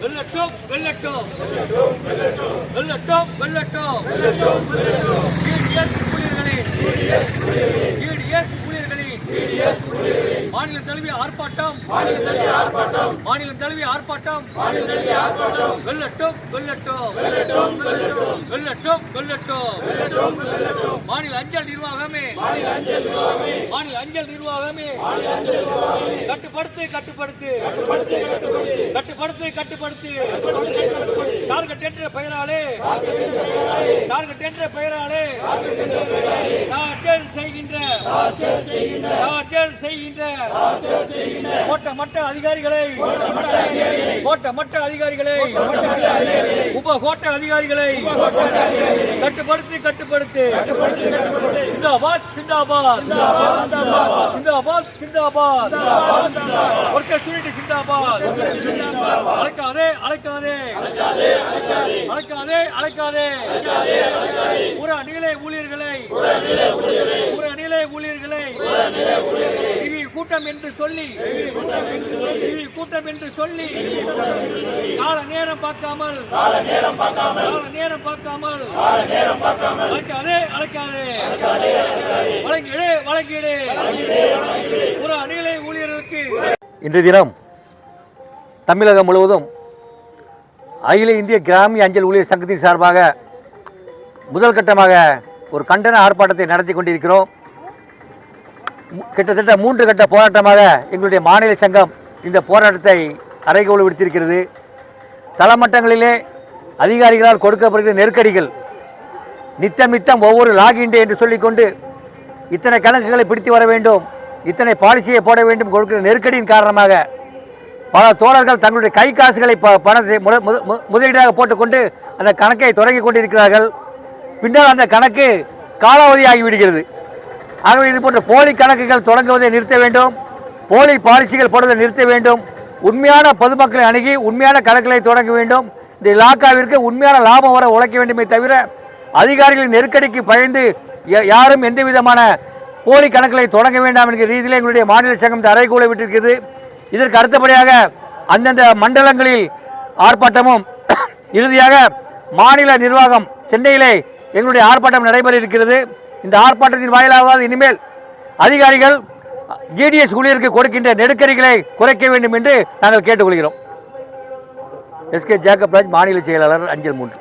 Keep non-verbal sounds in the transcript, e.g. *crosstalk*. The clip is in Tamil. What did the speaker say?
வெள்ளட்டும் வெள்ளட்டும் வெள்ளட்டும் வெள்ளட்டும் டிடிஎஸ் ஊழியர்களின் டிடிஎஸ் ஊழியர்களின் மாநில தழுவிய ஆர்ப்பாட்டம். மாநிலம் தழுவிய ஆர்ப்பாட்டம். வெள்ளட்டும் வெள்ளட்டும் வெள்ளட்டும் வெள்ளட்டும் மாநில அஞ்சல் நிர்வாகமே. மாநில அஞ்சல் நிர்வாகமே. கட்டுப்படுத்து கட்டுப்படுத்து. கட்டுப்படுத்து கட்டுப்படுத்து. டார்கெட் என்ற பெயராலே. டார்கெட் என்ற பெயராலே. டார்கெட் செய்கின்ற. டார்கெட் செய்கின்ற. கோட்ட மட்ட அதிகாரிகளை. கோட்ட மட்ட அதிகாரிகளை. உப கோட்ட அதிகாரிகளை. கட்டுப்படுத்தி கட்டுப்படுத்தி. சிந்தாபாத் சிந்தாபாத். சிந்தாபாத் சிந்தாபாத் ஒர்க்கர் யூனிட்டி சிந்தாபாத். அழைக்காதே அழைக்காதே. அழைக்காதே அழைக்காதே. ஒரு அணிலை ஊழியர்களை. ஒரு அணிலை ஊழியர்களை. இவி கூட்டம் என்று சொல்லி. இவி கூட்டம் என்று சொல்லி. கால நேரம் பார்க்காமல். கால நேரம் பார்க்காமல். அழைக்காதே அழைக்காதே. வழங்கிடு ஒரு ஊழியர்களுக்கு இன்றைய தினம் தமிழகம் முழுவதும் அகில இந்திய கிராமிய அஞ்சல் ஊழியர் சங்கத்தின் சார்பாக முதல் கட்டமாக ஒரு கண்டன ஆர்ப்பாட்டத்தை நடத்தி கொண்டிருக்கிறோம். கிட்டத்தட்ட மூன்று கட்ட போராட்டமாக எங்களுடைய மாநில சங்கம் இந்த போராட்டத்தை அறைகோல் விடுத்திருக்கிறது. தளமட்டங்களிலே அதிகாரிகளால் கொடுக்கப்படுகிற நெருக்கடிகள் நித்தம் நித்தம் ஒவ்வொரு லாகின் டே என்று சொல்லிக்கொண்டு இத்தனை கணக்குகளை பிடித்து வர வேண்டும். இத்தனை பாலிசியை போட வேண்டும் கொடுக்கிற நெருக்கடியின் காரணமாக. பல தோழர்கள் தங்களுடைய கை காசுகளை ப பணத்தை முத- மு- முதலீடாக போட்டுக்கொண்டு அந்த கணக்கை தொடங்கி கொண்டிருக்கிறார்கள். பின்னர் அந்த கணக்கு காலாவதியாகி விடுகிறது. ஆகவே இது போன்ற போலி கணக்குகள் தொடங்குவதை நிறுத்த வேண்டும். போலி பாலிசிகள் போடுவதை நிறுத்த வேண்டும். உண்மையான பொதுமக்களை அணுகி உண்மையான கணக்குகளை தொடங்க வேண்டும். இந்த இலாக்காவிற்கு உண்மையான லாபம் வர உழைக்க வேண்டுமே தவிர அதிகாரிகளின் நெருக்கடிக்கு பயந்து யாரும் எந்த விதமான போலி கணக்குகளை தொடங்க வேண்டாம் என்கிற ரீதியில் எங்களுடைய மாநில சங்கம் இந்த அறைகூல விட்டிருக்கிறது. இதற்கு அடுத்தபடியாக அந்தந்த மண்டலங்களில் ஆர்ப்பாட்டமும் *coughs* இறுதியாக மாநில நிர்வாகம் சென்னையிலே எங்களுடைய ஆர்ப்பாட்டம் நடைபெற இருக்கிறது இந்த ஆர்ப்பாட்டத்தின் வாயிலாக இனிமேல் அதிகாரிகள் ஜிடிஎஸ் ஊழியருக்கு கொடுக்கின்ற நெருக்கடிகளை குறைக்க வேண்டும் என்று நாங்கள் கேட்டுக்கொள்கிறோம். எஸ்கே ஜேக்கப் ராஜ் மாநில செயலாளர் அஞ்சல் மூன்று.